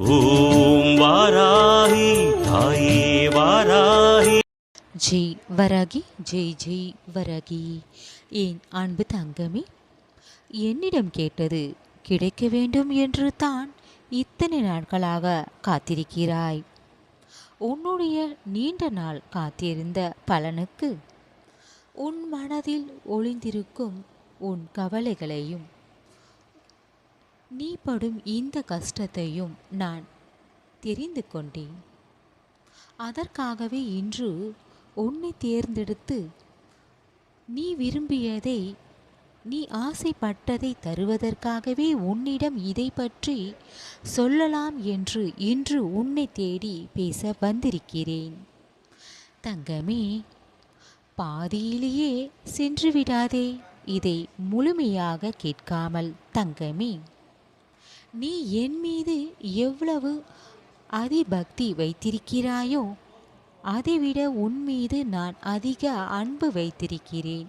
ஓம் வாராகி தாயே வாராகி. ஜெய் வராகி ஜெய் ஜெய் வராகி. என் அன்பு தங்கமே என்னிடம் கேட்டது கிடைக்க வேண்டும் என்று தான் இத்தனை நாட்களாக காத்திருக்கிறாய். உன்னுடைய நீண்ட நாள் காத்திருந்த பலனுக்கு உன் மனதில் ஒளிந்திருக்கும் உன் கவலைகளையும் நீ படும் இந்த கஷ்டத்தையும் நான் தெரிந்து கொண்டேன். அதற்காகவே இன்று உன்னை தேர்ந்தெடுத்து நீ விரும்பியதை நீ ஆசைப்பட்டதை தருவதற்காகவே உன்னிடம் இதை பற்றி சொல்லலாம் என்று இன்று உன்னை தேடி பேச வந்திருக்கிறேன். தங்கமே பாதியிலேயே சென்று விடாதே இதை முழுமையாக கேட்காமல் தங்கமே. நீ என் மீது எவ்வளவு அதிபக்தி வைத்திருக்கிறாயோ அதைவிட உன் மீது நான் அதிக அன்பு வைத்திருக்கிறேன்.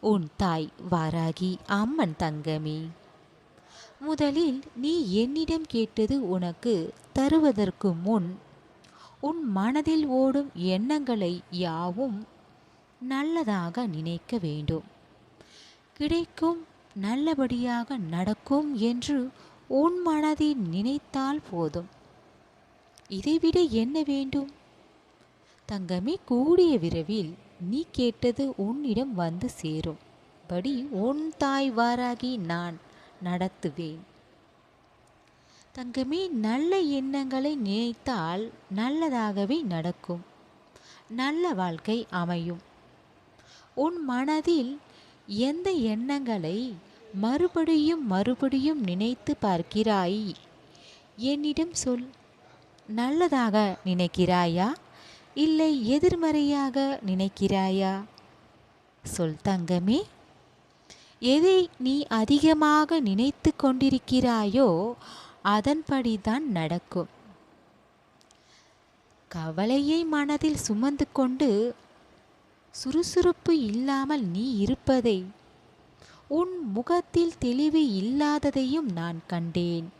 உன் தாய் வாராகி அம்மன் தங்கமே. முதலில் நீ என்னிடம் கேட்டது உனக்கு தருவதற்கு முன் உன் மனதில் ஓடும் எண்ணங்களை யாவும் நல்லதாக நினைக்க வேண்டும். கிடைக்கும் நல்லபடியாக நடக்கும் என்று உன் மனதில் நினைத்தால் போதும். இதைவிட என்ன வேண்டும்? தங்கமே கூடிய விரைவில் நீ கேட்டது உன்னிடம் வந்து சேரும். படி உன் தாய் வாராகி நான் நடத்துவேன். தங்கமே நல்ல எண்ணங்களை நினைத்தால் நல்லதாகவே நடக்கும். நல்ல வாழ்க்கை அமையும். உன் மனதில் எந்த எண்ணங்களை மறுபடியும் மறுபடியும் நினைத்து பார்க்கிறாய். என்னிடம் சொல். நல்லதாக நினைக்கிறாயா? இல்லை எதிர்மறையாக நினைக்கிறாயா? சொல் தங்கமே. எதை நீ அதிகமாக நினைத்து கொண்டிருக்கிறாயோ அதன்படிதான் நடக்கும். கவலையை மனதில் சுமந்து கொண்டு சுறுசுறுப்பு இல்லாமல் நீ இருப்பதை உன் முகத்தில் தெளிவு இல்லாததையும் நான் கண்டேன்.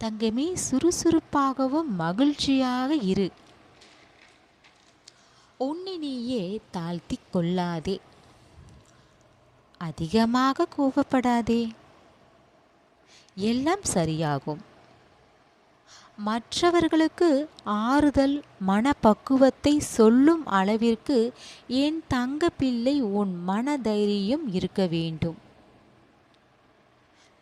தங்கமே சுறுசுறுப்பாகவும் மகிழ்ச்சியாக இரு. உன்னை நீயே தாழ்த்தி கொள்ளாதே. அதிகமாக கோபப்படாதே. எல்லாம் சரியாகும். மற்றவர்களுக்கு ஆறுதல் மனப்பக்குவத்தை சொல்லும் அளவிற்கு என் தங்க பிள்ளை உன் மனதைரியம் இருக்க வேண்டும்.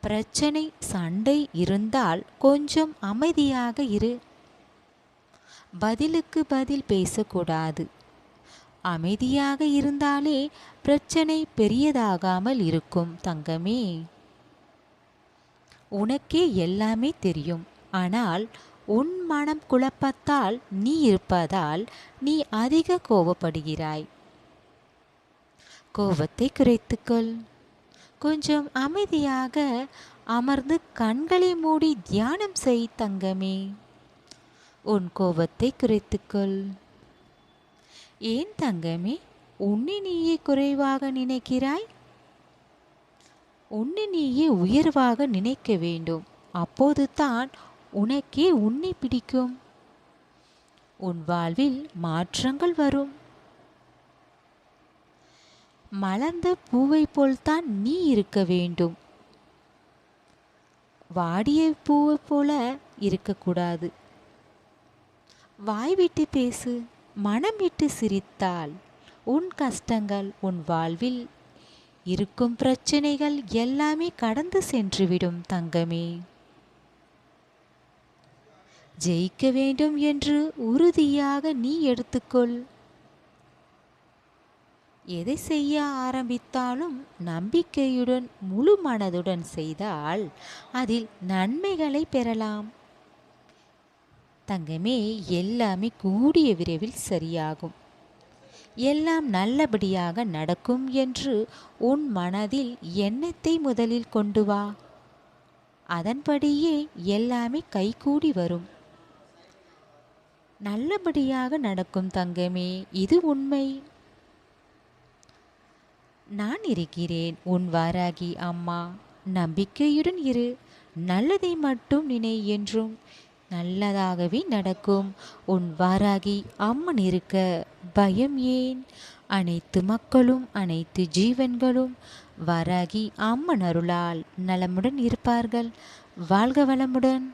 பிரச்சனை சண்டை இருந்தால் கொஞ்சம் அமைதியாக இரு. பதிலுக்கு பதில் பேசக்கூடாது. அமைதியாக இருந்தாலே பிரச்சனை பெரியதாகாமல் இருக்கும் தங்கமே. உனக்கே எல்லாமே தெரியும். ஆனால் உன் மனம் குழப்பத்தால் நீ இருப்பதால் நீ அதிக கோபப்படுகிறாய் கோபத்தை குறைத்துக்கொள். கொஞ்சம் அமைதியாக அமர்ந்து கண்களை மூடி தியானம் செய் தங்கமே. உன் கோபத்தை குறைத்துக்கொள். ஏன் தங்கமே உன்னை நீயே குறைவாக நினைக்கிறாய்? உன்னை நீயே உயர்வாக நினைக்க வேண்டும். அப்போது தான் உனக்கே உன்னை பிடிக்கும். உன் வாழ்வில் மாற்றங்கள் வரும். மலர்ந்த பூவை போல்தான் நீ இருக்க வேண்டும். வாடிய பூவை போல இருக்கக்கூடாது. வாய் விட்டு பேசு மனம் விட்டு சிரித்தால் உன் கஷ்டங்கள் உன் வாழ்வில் இருக்கும் பிரச்சனைகள் எல்லாமே கடந்து சென்றுவிடும் தங்கமே. ஜெயிக்க வேண்டும் என்று உறுதியாக நீ எடுத்துக்கொள். எதை செய்ய ஆரம்பித்தாலும் நம்பிக்கையுடன் முழு மனதுடன் செய்தால் அதில் நன்மைகளை பெறலாம். தங்கமே எல்லாமே கூடிய விரைவில் சரியாகும். எல்லாம் நல்லபடியாக நடக்கும் என்று உன் மனதில் எண்ணத்தை முதலில் கொண்டு வா. அதன்படியே எல்லாமே கைகூடி வரும். நல்லபடியாக நடக்கும் தங்கமே இது உண்மை. நான் இருக்கிறேன் உன் வாராகி அம்மா. நம்பிக்கையுடன் இரு. நல்லதை மட்டும் நினை என்றும் நல்லதாகவே நடக்கும். உன் வாராகி அம்மன் இருக்க பயம் ஏன்? அனைத்து மக்களும் அனைத்து ஜீவன்களும் வாராகி அம்மன் அருளால் நலமுடன் இருப்பார்கள். வாழ்க வளமுடன்.